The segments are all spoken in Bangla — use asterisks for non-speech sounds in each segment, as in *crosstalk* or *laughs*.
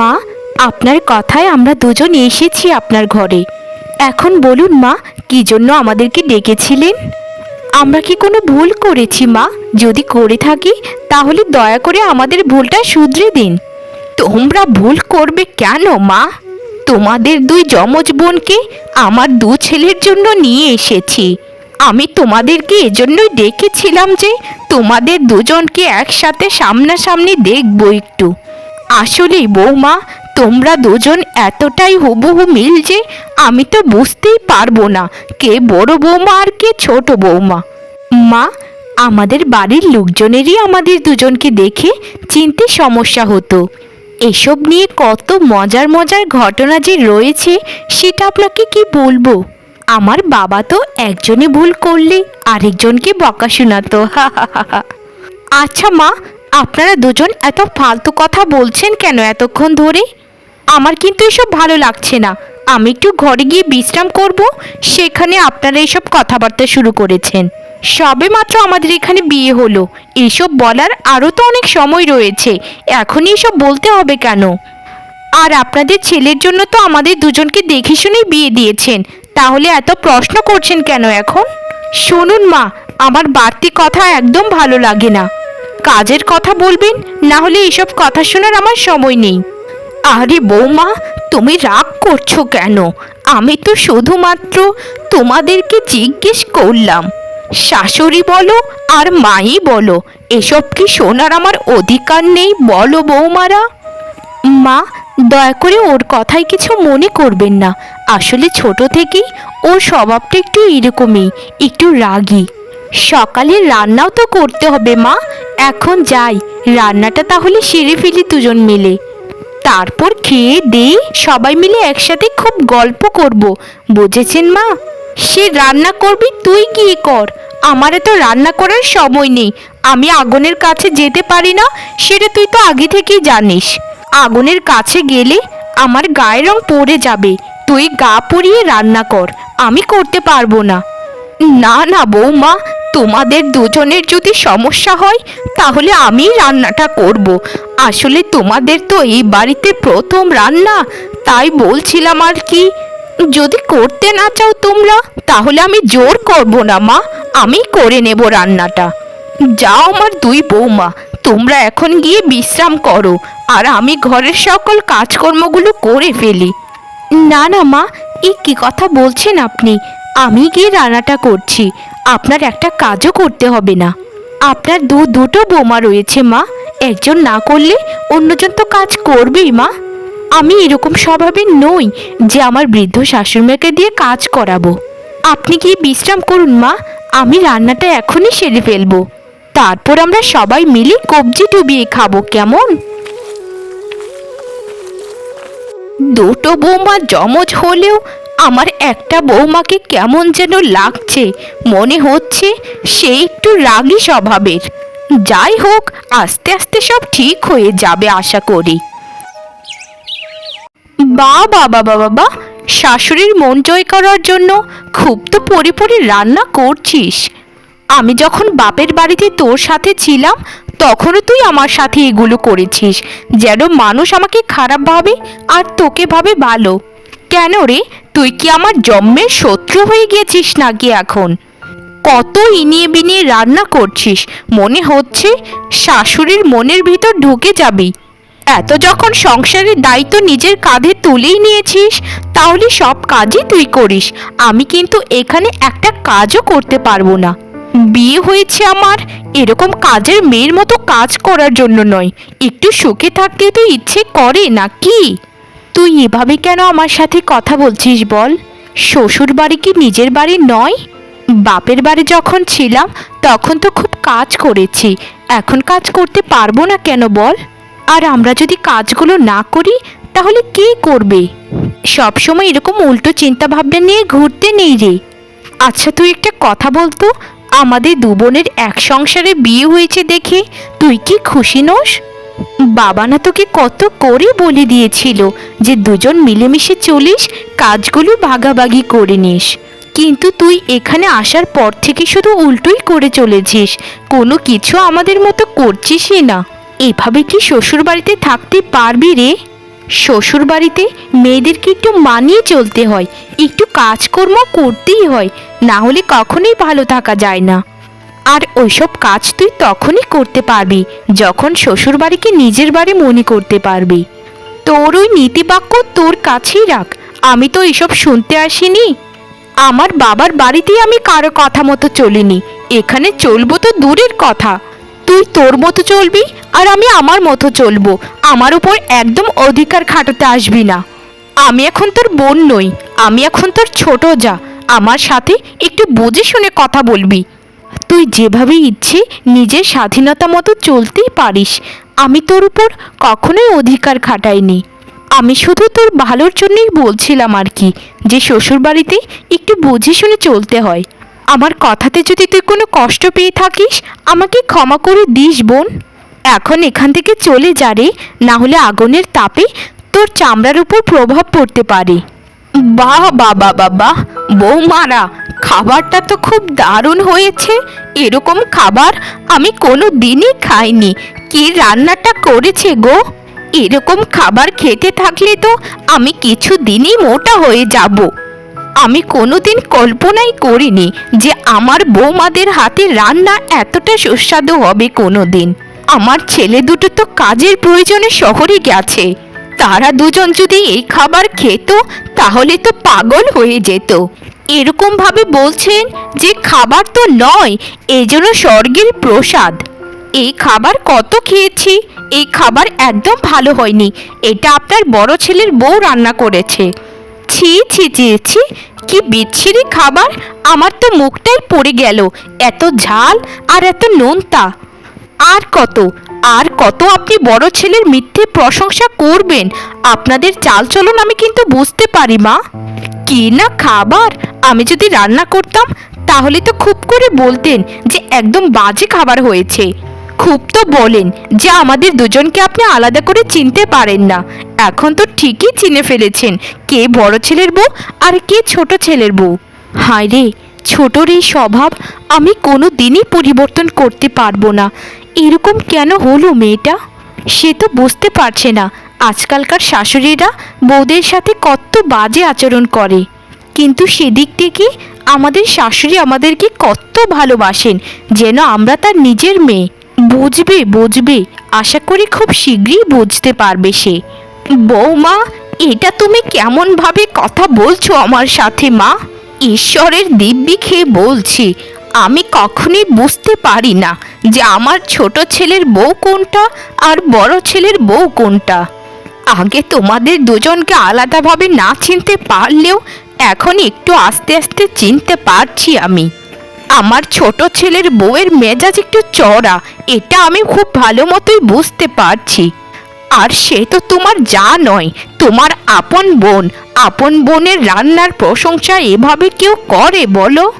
মা, আপনার কথায় আমরা দুজন এসেছি আপনার ঘরে। এখন বলুন মা, কি জন্য আমাদেরকে ডেকেছিলেন? আমরা কি কোনো ভুল করেছি মা? যদি করে থাকি, তাহলে দয়া করে আমাদের ভুলটা শুধরে দিন। তোমরা ভুল করবে কেন মা? তোমাদের দুই যমজ বোনকে আমার দু ছেলের জন্য নিয়ে এসেছি। আমি তোমাদেরকে এজন্যই ডেকেছিলাম যে তোমাদের দুজনকে একসাথে সামনাসামনি দেখব একটু। আসলেই বৌমা, তোমরা দুজন এতটাই হুবহু মিল যে আমি তো বুঝতেই পারব না কে বড় বৌমা আর কে ছোট বৌমা। মা, আমাদের বাড়ির লোকজনেরই আমাদের দুজনকে দেখে চিনতে সমস্যা হতো। এসব নিয়ে কত মজার মজার ঘটনা যে রয়েছে সেটা আপনাকে কি বলব? আমার বাবা তো একজনে ভুল করলে আরেকজনকে বকা শোনাতো। *laughs* আচ্ছা মা আপনারা দুজন এত ফালতু কথা বলছেন কেন এতক্ষণ ধরে? আমার কিন্তু এসব ভালো লাগছে না। আমি একটু ঘরে গিয়ে বিশ্রাম করব, সেখানে আপনারা এসব কথাবার্তা শুরু করেছেন। সবে মাত্র আমাদের এখানে বিয়ে হলো। এসব বলার আরও তো অনেক সময় রয়েছে। এখনই এসব বলতে হবে কেন? আর আপনাদের ছেলের জন্য তো আমাদের দুজনকে দেখে শুনেই বিয়ে দিয়েছেন। তাহলে এত প্রশ্ন করছেন কেন এখন? শুনুন মা, আমার বাড়তি কথা একদম ভালো লাগে না। কাজের কথা বলবেন? না হলে এসব কথা শোনার আমার সময় নেই। আরে বৌমা, তুমি রাগ করছ কেন? আমি তো শুধুমাত্র তোমাদেরকে জিজ্ঞেস করলাম। শাশুড়ি বলো আর মাই বলো, এসব কি শোনার আমার অধিকার নেই বলো বৌমারা? মা, দয়া করে ওর কথায় কিছু মনে করবেন না। আসলে ছোট থেকেই ওর স্বভাবটা একটু এরকমই, একটু রাগী। সকালে রান্নাও তো করতে হবে, মা। এখন যাই। রান্নাটা তাহলে সেরে ফেলি দুজন মিলে। তারপর খেয়ে দিয়ে সবাই মিলে একসাথে খুব গল্প করব। বুঝেছেন, মা? সে রান্না করবি, তুই গিয়ে কর? আমার তো রান্না করার সময় নেই। আমি আগুনের কাছে যেতে পারি না, সেটা তুই তো আগে থেকেই জানিস। আগুনের কাছে গেলে আমার গায়ের রং পড়ে যাবে। তুই গা পুড়িয়ে রান্না কর। আমি করতে পারব না। না না, বৌমা। তোমাদের দুজনের যদি সমস্যা হয়, তাহলে আমি রান্নাটা করব। আসলে তোমাদের তো এই বাড়িতে প্রথম রান্না, তাই বলছিলাম আর কি। যদি করতে না চাও তোমরা, তাহলে আমি জোর করব না, মা। আমি করে নেব রান্নাটা। যাও আমার দুই বৌমা, তোমরা এখন গিয়ে বিশ্রাম করো, আর আমি ঘরের সকল কাজকর্মগুলো করে ফেলি। না না, মা এই কি কথা বলছেন আপনি? আমি গিয়ে রান্নাটা করছি। আপনার একটা কাজও করতে হবে না। আপনার দু, দুটো বোমা রয়েছে, মা। একজন না করলে অন্যজন তো কাজ করবেই, মা। আমি এরকম স্বভাবের নই যে আমার বৃদ্ধ শাশুড়িমাকে দিয়ে কাজ করাবো। আপনি গিয়ে বিশ্রাম করুন, মা। আমি রান্নাটা এখনই সেরে ফেলব। তারপর আমরা সবাই মিলে কবজি ডুবিয়ে খাব, কেমন? দুটো বৌমা জমজ হলেও আমার একটা বৌমাকে কেমন যেন লাগছে। মনে হচ্ছে সে একটু রাগী স্বভাবের। যাই হোক, আস্তে আস্তে সব ঠিক হয়ে যাবে আশা করি। বা বাবা বাবা বা শাশুড়ির মন জয় করার জন্য খুব তো পরিপরি রান্না করছিস। আমি যখন বাপের বাড়িতে তোর সাথে ছিলাম, তখনও তুই আমার সাথে এগুলো করেছিস। যেন মানুষ আমাকে খারাপ ভাবে আর তোকে ভাবে ভালো। কেন রে? তুই কি আমার জন্মের শত্রু হয়ে গেছিস নাকি এখন? কত ইনিয়ে বিনিয়ে রান্না করছিস? মনে হচ্ছে শাশুড়ির মনের ভিতর ঢুকে যাবি। এত যখন সংসারের দায়িত্ব নিজের কাঁধে তুলেই নিয়েছিস, তাহলে সব কাজই তুই করিস। আমি কিন্তু এখানে একটা কাজও করতে পারব না। বিয়ে হয়েছে আমার, এরকম কাজের মেয়ের মতো কাজ করার জন্য নয়। একটু সুখে থাকতে তো ইচ্ছে করে নাকি তুই এভাবে কেন আমার সাথে কথা বলছিস বল? শ্বশুর বাড়ি কি নিজের বাড়ি নয়? বাপের বাড়ি যখন ছিলাম, তখন তো খুব কাজ করেছি। এখন কাজ করতে পারব না কেন বল? আর আমরা যদি কাজগুলো না করি, তাহলে কে করবে? সবসময় এরকম উল্টো চিন্তা ভাবনা নিয়ে ঘুরতে নেই রে। আচ্ছা তুই একটা কথা বলতো? আমাদের দু বোনের এক সংসারে বিয়ে হয়েছে দেখে তুই কি খুশি নোস? বাবা না তোকে কত করে বলে দিয়েছিল যে দুজন মিলেমিশে চলিস, কাজগুলো ভাগাভাগি করে নিস। কিন্তু তুই এখানে আসার পর থেকে শুধু উল্টোই করে চলেছিস, কোনো কিছু আমাদের মতো করছিসই না। এভাবে কি শ্বশুর বাড়িতে থাকতে পারবি রে? শ্বশুর বাড়িতে মেয়েদেরকে একটু মানিয়ে চলতে হয়, একটু কাজকর্ম করতেই হয়, না হলে কখনোই ভালো থাকা যায় না। আর ওইসব কাজ তুই তখনই করতে পারবি, যখন শ্বশুর বাড়িকে নিজের বাড়ি মনে করতে পারবি। তোর ওই নীতিবাক্য তোর কাছেই রাখ, আমি তো এসব শুনতে আসিনি। আমার বাবার বাড়িতেই আমি কারও কথা মতো চলিনি, এখানে চলবো তো দূরের কথা। তুই তোর মতো চলবি আর আমি আমার মতো চলবো, আমার উপর একদম অধিকার খাটাতে আসবি না। আমি এখন তোর বোন নই, আমি এখন তোর ছোট যা, আমার সাথে একটু বুঝে শুনে কথা বলবি। তুই যেভাবে ইচ্ছে নিজের স্বাধীনতা মতো চলতেই পারিস। আমি তোর উপর কখনোই অধিকার খাটাইনি। আমি শুধু তোর ভালোর জন্যই বলছিলাম আর কি, যে শ্বশুরবাড়িতে একটু বুঝে শুনে চলতে হয়। আমার কথাতে যদি তুই কোনো কষ্ট পেয়ে থাকিস, আমাকে ক্ষমা করে দিস, বোন। এখন এখান থেকে চলে যা রে, না হলে আগুনের তাপে তোর চামড়ার উপর প্রভাব পড়তে পারে। বাহ বাবা বাবা বৌমারা, খাবারটা তো খুব দারুণ হয়েছে। এরকম খাবার আমি কোনো দিনই খাইনি। কি রান্নাটা করেছে গো? এরকম খাবার খেতে থাকলে তো আমি কিছু দিনই মোটা হয়ে যাব। আমি কোনোদিন কল্পনাই করিনি যে আমার বৌমাদের হাতে রান্না এতটা সুস্বাদু হবে কোনো দিন আমার ছেলে দুটো তো কাজের প্রয়োজনে শহরে গেছে। তারা দুজন যদি এই খাবার খেত, তাহলে তো পাগল হয়ে যেত। এরকম ভাবে বলছেন যে খাবার তো নয় এজন্য স্বর্গের প্রসাদ। এই খাবার কত খেয়েছি? এই খাবার একদম ভালো হয়নি। এটা আপনার বড় ছেলের বউ রান্না করেছে। ছি ছি ছি ছি, কি বিচ্ছিরি খাবার! আমার তো মুখটাই পড়ে গেল, এত ঝাল আর এত নোনতা। আর কত? আর কত আপনি বড় ছেলের মিথ্যে প্রশংসা করবেন? আপনাদের চালচলন আমি কিন্তু বুঝতে পারি, মা। কি না খাবার? আমি যদি রান্না করতাম, তাহলে তো খুব করে বলতেন যে একদম বাজে খাবার হয়েছে। খুব তো বলেন যে আমাদের দুজনকে আপনি আলাদা করে চিনতে পারেন না। এখন তো ঠিকই চিনে ফেলেছেন কে বড় ছেলের বউ আর কে ছোট ছেলের বউ। হায় রে, ছোটর এই স্বভাব আমি কোনো দিনই পরিবর্তন করতে পারব না। এরকম কেন হলো মেয়েটা? সে তো বুঝতে পারছে না। আজকালকার শাশুড়িরা বউদের সাথে কত বাজে আচরণ করে। কিন্তু সেদিক থেকে আমাদের শাশুড়ি আমাদেরকে কত ভালোবাসেন, যেন আমরা তার নিজের মেয়ে। বুঝবে বুঝবে। আশা করি খুব শীঘ্রই বুঝতে পারবে সে। বৌমা এটা তুমি কেমন ভাবে কথা বলছো আমার সাথে মা? ঈশ্বরের দিব্যি খেয়ে বলছি। আমি কখনোই বুঝতে পারি না যে আমার ছোট ছেলের বউ কোনটা আর বড় ছেলের বউ কোনটা। আগে তোমাদের দুজনকে আলাদাভাবে না চিনতে পারলেও এখন একটু আস্তে আস্তে চিনতে পারছি আমি। আমার ছোট ছেলের বউয়ের মেজাজ একটু চড়া এটা আমি খুব ভালো মতোই বুঝতে পারছি। আর সে তো তোমার যা নয়, তোমার আপন বোন। আপন বোনের রান্নার প্রশংসা এভাবে কেউ করে বলো?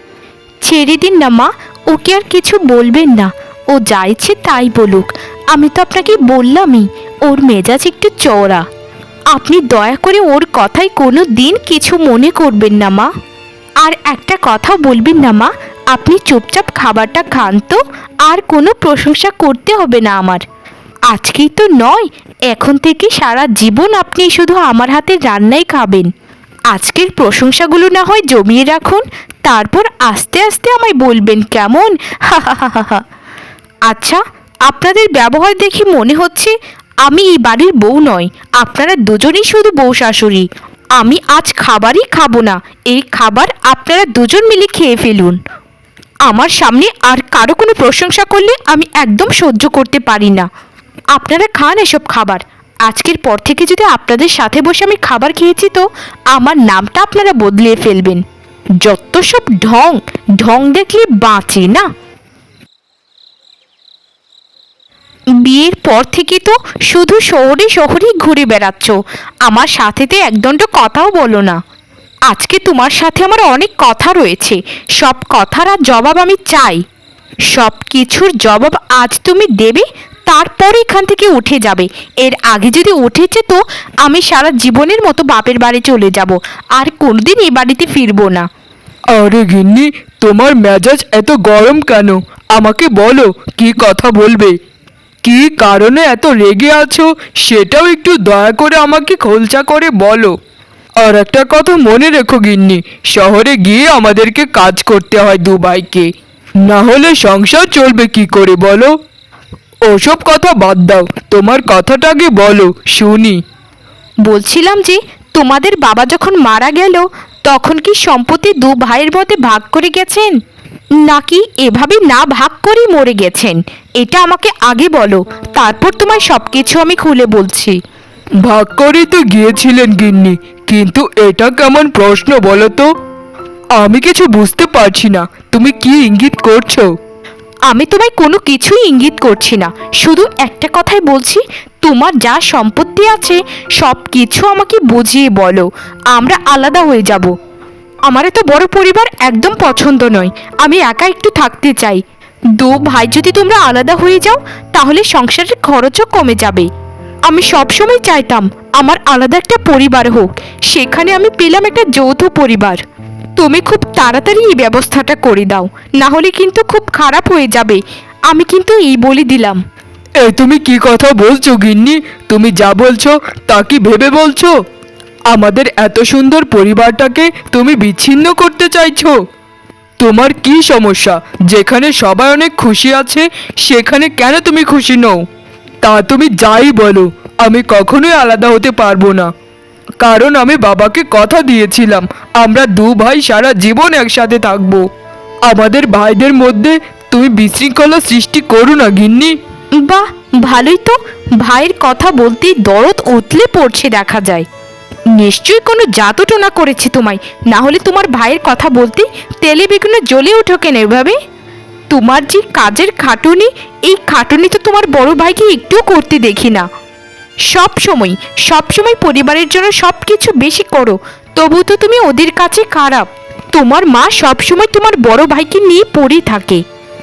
ছেড়ে দিন না, মা। ওকে আর কিছু বলবেন না। ও যা ইচ্ছে তাই বলুক। আমি তো আপনাকে বললামই, ওর মেজাজ একটু চওড়া। আপনি দয়া করে ওর কথায় কোনো দিন কিছু মনে করবেন না, মা। আর একটা কথা বলবেন না, মা। আপনি চুপচাপ খাবারটা খান তো, আর কোনো প্রশংসা করতে হবে না আমার। আজকেই তো নয়, এখন থেকে সারা জীবন আপনি শুধু আমার হাতে রান্নাই খাবেন। আজকের প্রশংসাগুলো না হয় জমিয়ে রাখুন, তারপর আস্তে আস্তে আমায় বলবেন কেমন? আচ্ছা আপনাদের ব্যবহার দেখে মনে হচ্ছে আমি এই বাড়ির বউ নয়, আপনারা দুজনেই শুধু বউ শাশুড়ি। আমি আজ খাবারই খাব না, এই খাবার আপনারা দুজন মিলে খেয়ে ফেলুন। আমার সামনে আর কারও কোনো প্রশংসা করলে আমি একদম সহ্য করতে পারি না। আপনারা খান এসব খাবার। আজকের পর থেকে যদি আপনাদের সাথে বসে আমি খাবার খেয়েছি তো আমার নামটা আপনারা বদলিয়ে ফেলবেন। যত সব ঢং ঢং দেখলে বাঁচে না। বিয়ের পর থেকে তো শুধু শহরে শহরেই ঘুরে বেড়াচ্ছ। আমার সাথে তো একদণ্ড কথাও বলো না। আজকে তোমার সাথে আমার অনেক কথা রয়েছে। সব কথার আর জবাব আমি চাই। সব কিছুর জবাব আজ তুমি দেবে তারপর এখান থেকে উঠে যাবে। এর আগে যদি উঠেছে তো আমি সারা জীবনের মতো বাপের বাড়ি চলে যাব। আর কোনোদিন এ বাড়িতে ফিরবো না। আরে গিন্নি, তোমার মেজাজ এত গরম কেন? আমাকে বলো, কি কথা বলবে? কি কারণে এত রেগে আছো? সেটাও একটু দয়া করে আমাকে খোলসা করে বলো। আর একটা কথা মনে রেখো গিন্নি, শহরে গিয়ে আমাদেরকে কাজ করতে হয় দুবাইকে। না হলে সংসার চলবে কি করে বলো? ওসব কথা বাদ দাও। তোমার কথাটা আগে বলো শুনি। বলছিলাম যে তোমাদের বাবা যখন মারা গেল তখন কি সম্পত্তি দু ভাইয়ের মধ্যে ভাগ করে গেছেন? নাকি এভাবে না ভাগ করেই মরে গেছেন? এটা আমাকে আগে বলো তারপর তোমার সব কিছু আমি খুলে বলছি। ভাগ করেই তো গিয়েছিলেন গিন্নি কিন্তু এটা কেমন প্রশ্ন বলো তো? আমি কিছু বুঝতে পারছি না তুমি কি ইঙ্গিত করছ? আমি তোমায় কোনো কিছুই ইঙ্গিত করছি না। শুধু একটা কথাই বলছি, তোমার যা সম্পত্তি আছে, সব কিছু আমাকে বুঝিয়ে বলো। আমরা আলাদা হয়ে যাব। আমার এত বড় পরিবার একদম পছন্দ নয়। আমি একা একটু থাকতে চাই। দু ভাই, যদি তোমরা আলাদা হয়ে যাও, তাহলে সংসারের খরচও কমে যাবে। আমি সবসময় চাইতাম, আমার আলাদা একটা পরিবার হোক। সেখানে আমি পেলাম একটা যৌথ পরিবার। তুমি খুব তাড়াতাড়ি এই ব্যবস্থাটা করে দাও না হলে কিন্তু খুব খারাপ হয়ে যাবে। আমি কিন্তু এই বলে দিলাম। এ, তুমি কি কথা বলছো গিন্নি? তুমি যা বলছো তা কি ভেবে বলছো? আমাদের এত সুন্দর পরিবারটাকে তুমি বিচ্ছিন্ন করতে চাইছো। তোমার কি সমস্যা? যেখানে সবাই অনেক খুশি আছে, সেখানে কেন তুমি খুশি নও? তা তুমি যাই বলো, আমি কখনোই আলাদা হতে পারব না। কারণ আমি বাবাকে কথা দিয়েছিলাম। আমরা দু ভাই সারা জীবন একসাথে থাকব। আমাদের ভাইদের মধ্যে তুমি বিশৃঙ্খলা সৃষ্টি করো না, গিন্নি। বাহ, ভালোই তো। ভাইয়ের কথা বলতেই দরদ উতলে পড়ছে দেখা যায়। নিশ্চয়ই কোনো জাদুটোনা করেছে তোমায়। না হলে তোমার ভাইয়ের কথা বলতে তেলে বেগুনে জ্বলে ওঠো কেন এভাবে? তোমার যে কাজের খাটুনি, এই খাটুনি তো তোমার বড় ভাইকে একটুও করতে দেখি না। সব সময় সব সময় পরিবারের জন্য সব কিছু বেশি করো। তবু তো তুমি ওদের কাছে খারাপ। তোমার মা সব সময় তোমার বড় ভাইকে নিয়ে পড়ে থাকে।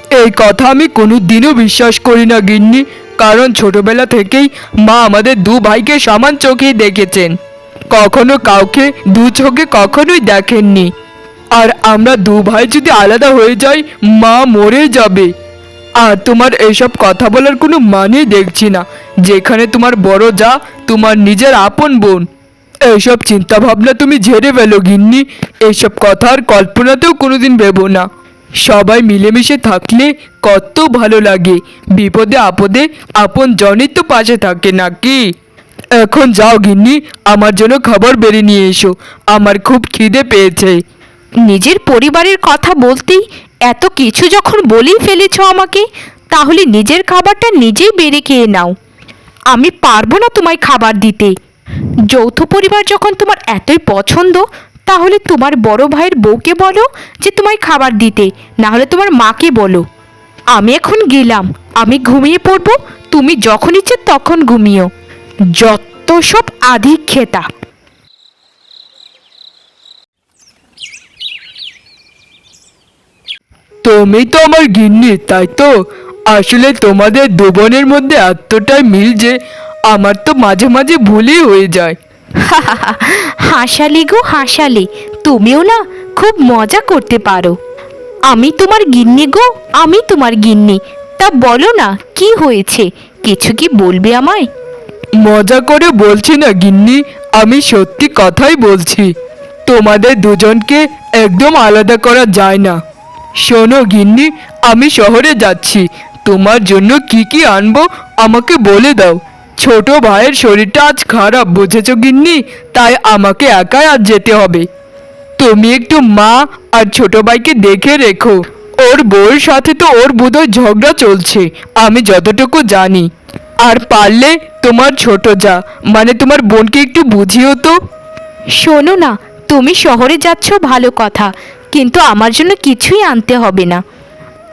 এই কথা আমি কোনো দিনও বিশ্বাস করি না, গিন্নি। কারণ ছোটবেলা থেকেই মা আমাদের দু ভাইকে সমান চোখেই দেখেছেন। কখনো কাউকে, দু চোখে কখনোই দেখেননি। আর আমরা দু ভাই যদি আলাদা হয়ে যাই, মা মরে যাবে। আর তোমার এসব কথা বলার কোনো মানেই দেখছি না। যেখানে তোমার বড় যা, তোমার নিজের আপন বোন। এইসব চিন্তা ভাবনা তুমি ঝেড়ে ফেলো, গিন্নি। এইসব কথা আর কল্পনাতেও কোনোদিন ভেবো না। সবাই মিলেমিশে থাকলে কত ভালো লাগে। বিপদে আপদে আপন জনই তো পাশে থাকে নাকি? এখন যাও গিন্নি, আমার জন্য খাবার বেড়ে নিয়ে এসো। আমার খুব খিদে পেয়েছে। নিজের পরিবারের কথা বলতেই এত কিছু যখন বলেই ফেলেছ আমাকে, তাহলে নিজের খাবারটা নিজেই বেড়ে খেয়ে নাও। আমি পারব না তোমায় খাবার দিতে। যৌথ পরিবার যখন তোমার এতই পছন্দ, তাহলে তোমার বড় ভাইয়ের বউকে বলো যে তোমায় খাবার দিতে না হলে তোমার মাকে বলো। আমি এখন গেলাম, আমি ঘুমিয়ে পড়ব, তুমি যখন ইচ্ছে তখন ঘুমিও। যত সব আধিক খেতা। তুমি তো আমার গিন্নি, তাই তো? আসলে তোমাদের দু বোনের মধ্যে এতটাই মিল যে আমার তো মাঝে মাঝে ভুলই হয়ে যায়। *laughs* হাসালি গো হাসালি তুমিও না খুব মজা করতে পারো। আমি তোমার গিন্নি গো আমি তোমার গিন্নি। তা বলো না কি হয়েছে? কিছু কি বলবে আমায়? মজা করে বলছি না গিন্নি আমি সত্যি কথাই বলছি। তোমাদের দুজনকে একদম আলাদা করা যায় না। শোনো গিন্নি আমি শহরে যাচ্ছি তোমার জন্য কি কি আনব? আমাকে বলে দাও। ছোট ভাইয়ের শরীরটা আজ খারাপ, বুঝেছ গিন্নি? তাই আমাকে একাই আজ যেতে হবে। তুমি একটু মা আর ছোট ভাইকে দেখে রেখো। ওর বউয়ের সাথে তো ওর বোধহয় ঝগড়া চলছে, আমি যতটুকু জানি। আর পারলে তোমার ছোট যা মানে তোমার বোনকে একটু বুঝিও তো। শোনো না, তুমি শহরে যাচ্ছ ভালো কথা, কিন্তু আমার জন্য কিছুই আনতে হবে না।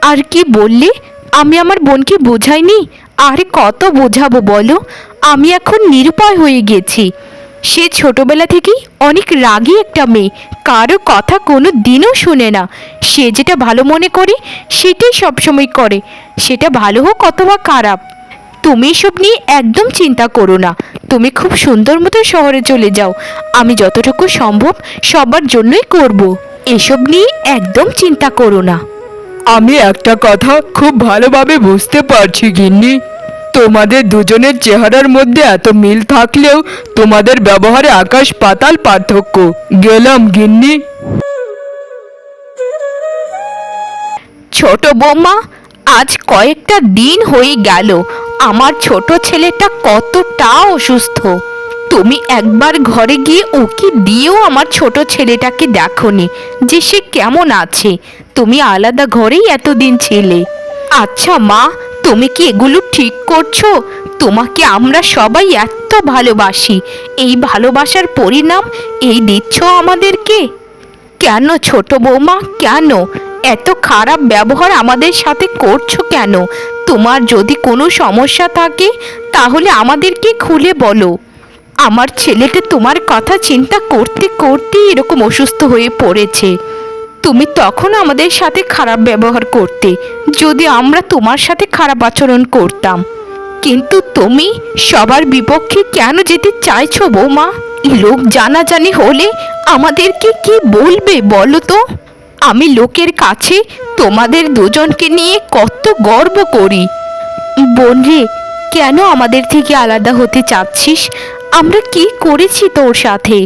আর কি বললে? আমি আমার বোনকে বোঝাইনি? আরে কত বোঝাবো বলো? আমি এখন নিরুপায় হয়ে গেছি। সে ছোটবেলা থেকেই অনেক রাগী একটা মেয়ে। কারও কথা কোনো দিনও শুনে না। সে যেটা ভালো মনে করে, সেটাই সবসময় করে। সেটা ভালো হোক অথবা খারাপ। তুমি এসব নিয়ে একদম চিন্তা করো না। তুমি খুব সুন্দর মতো শহরে চলে যাও। আমি যতটুকু সম্ভব সবার জন্যই করব। এসব নিয়ে একদম চিন্তা করো না। আমি একটা কথা খুব ভালোভাবে বুঝতে পারছি, গিন্নি। তোমাদের দুজনের চেহারার মধ্যে এত মিল থাকলেও তোমাদের ব্যবহারে আকাশ পাতাল পার্থক্য। গেলাম, গিন্নি। ছোট বৌমা, আজ কয়েকটা দিন হয়ে গেল। আমার ছোট ছেলেটা কতটা অসুস্থ। তুমি একবার ঘরে গিয়ে ওকে দিয়েও আমার ছোট ছেলেটাকে দেখোনি যে সে কেমন আছে। তুমি আলাদা ঘরেই এতদিন ছিলে। আচ্ছা মা, তুমি কি এগুলো ঠিক করছ? তোমাকে আমরা সবাই এত ভালোবাসি। এই ভালোবাসার পরিণাম এই দিচ্ছ আমাদেরকে? কেন ছোট বৌমা, কেন? এত খারাপ ব্যবহার আমাদের সাথে করছ কেন? তোমার যদি কোনো সমস্যা থাকে, তাহলে আমাদেরকে খুলে বলো। আমার ছেলেটা তোমার কথা চিন্তা করতে করতে এরকম অসুস্থ হয়ে পড়েছে। তুমি তখন আমাদের সাথে খারাপ ব্যবহার করতে, যদি আমরা তোমার সাথে খারাপ আচরণ করতাম। কিন্তু তুমি সবার বিপক্ষে কেন যেতে চাইছো বৌমা? লোক জানাজানি হলে আমাদেরকে কি বলবে বলো তো? আমি লোকের কাছে তোমাদের দুজনকে নিয়ে কত গর্ব করি। বোন রে, কেন আমাদের থেকে আলাদা হতে চাচ্ছিস? আমরা কি করেছি তোর সাথে?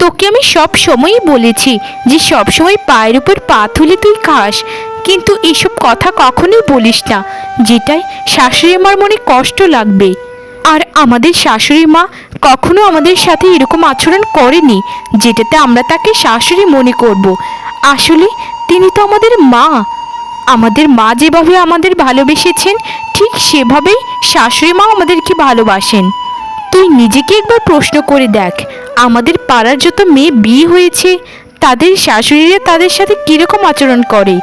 তোকে আমি সব সময়ই বলেছি যে সব সময় পায়ের উপর পা তুলে তুই খাস। কিন্তু এসব কথা কখনোই বলিস না, যেটাই শাশুড়ি আমার মনে কষ্ট লাগবে। আর আমাদের শাশুড়ি মা কখনো আমাদের সাথে এরকম আচরণ করেনি, যেটাতে আমরা তাকে শাশুড়ি মনে করব। আসলে তিনি তো আমাদের মা। আমাদের মা যেভাবে আমাদের ভালোবেসেছেন, ঠিক সেভাবেই শাশুড়ি মা আমাদেরকে ভালোবাসেন। তুই নিজেকে একবার প্রশ্ন করে দেখ, আমাদের পাড়ার যত মেয়ে বিয়ে হয়েছে, তাদের শাশুড়িরা তাদের সাথে কীরকম আচরণ করে?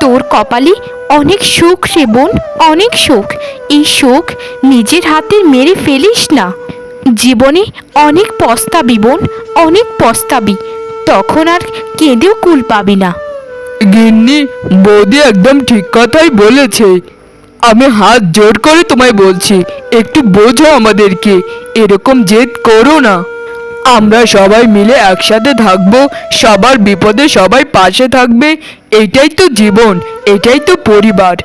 তোর কপালে অনেক সুখ রে বোন, অনেক সুখ। এই সুখ নিজের হাতে মেরে ফেলিস না। জীবনে অনেক পস্তাবি বোন, অনেক পস্তাবি। তখন আর কেঁদেও কুল পাবি না। গিন্নি, বৌদি একদম ঠিক কথাই বলেছে। আমি হাত জোর করে তোমায় বলছি, একটু বোঝো আমাদেরকে, এরকম জেদ করো না। আমরা সবাই মিলে একসাথে থাকব, সবার বিপদে সবাই পাশে থাকবে, এটাই তো জীবন, এটাই তো পরিবার।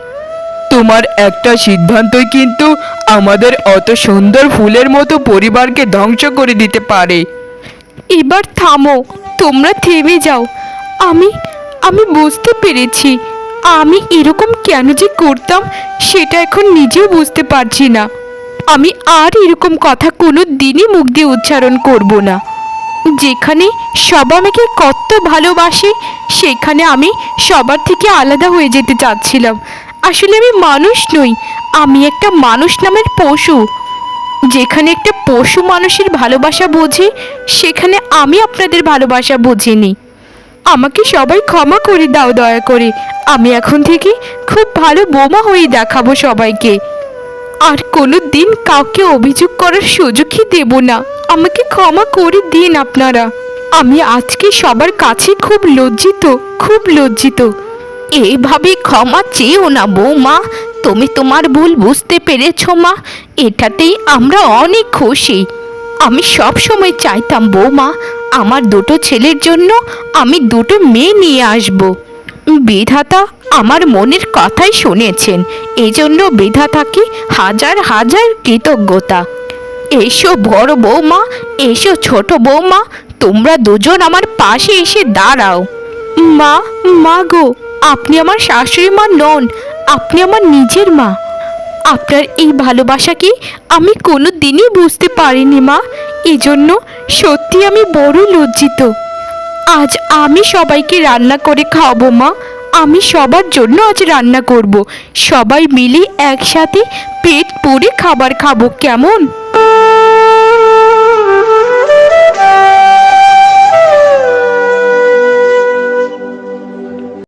তোমার একটা সিদ্ধান্তই কিন্তু আমাদের অত সুন্দর ফুলের মতো পরিবারকে ধ্বংস করে দিতে পারে। এবার থামো, তোমরা থেমে যাও। আমি আমি বুঝতে পেরেছি আমি এরকম কেন যে করতাম, সেটা এখন নিজেও বুঝতে পারছি না। আমি আর এরকম কথা কোনো দিনই মুখ দিয়ে উচ্চারণ করব না। যেখানে সব আমাকে কত ভালোবাসে, সেখানে আমি সবার থেকে আলাদা হয়ে যেতে চাচ্ছিলাম। আসলে আমি মানুষ নই, আমি একটা মানুষ নামের পশু। যেখানে একটা পশু মানুষের ভালোবাসা বোঝে, সেখানে আমি আপনাদের ভালোবাসা বুঝিনি। আমাকে সবাই ক্ষমা করে দাও দয়া করে আমি এখন থেকে খুব ভালো বোমা হয়ে দেখাবো সবাইকে। আর কোনো দিন কাউকে অভিযোগ করার সুযোগই দেব না। আমাকে ক্ষমা করে দিন আপনারা। আমি আজকে সবার কাছে খুব লজ্জিত খুব লজ্জিত। এইভাবে ক্ষমা চেয়েও না বৌমা। তুমি তোমার ভুল বুঝতে পেরেছ মা। এটাতেই আমরা অনেক খুশি। আমি সব সময় চাইতাম বৌমা, আমার দুটো ছেলের জন্য আমি দুটো মেয়ে নিয়ে আসব। বিধাতা আমার মনের কথাই শুনেছেন। এজন্য বিধাতাকে হাজার হাজার কৃতজ্ঞতা। এসো বড় বৌমা, এসো ছোট বৌমা, তোমরা দুজন আমার পাশে এসে দাঁড়াও। মা মা গো, আপনি আমার শাশুড়ি মা নন, আপনি আমার নিজের মা। আপনার এই ভালোবাসাকে আমি কোনো দিনই বুঝতে পারিনি মা। এজন্য সত্যি আমি বড় লজ্জিত। আজ আমি সবাইকে রান্না করে খাওয়াবো, মা। আমি সবার জন্য আজ রান্না করব। সবাই মিলে একসাথে পেট পরে খাবার খাব, কেমন?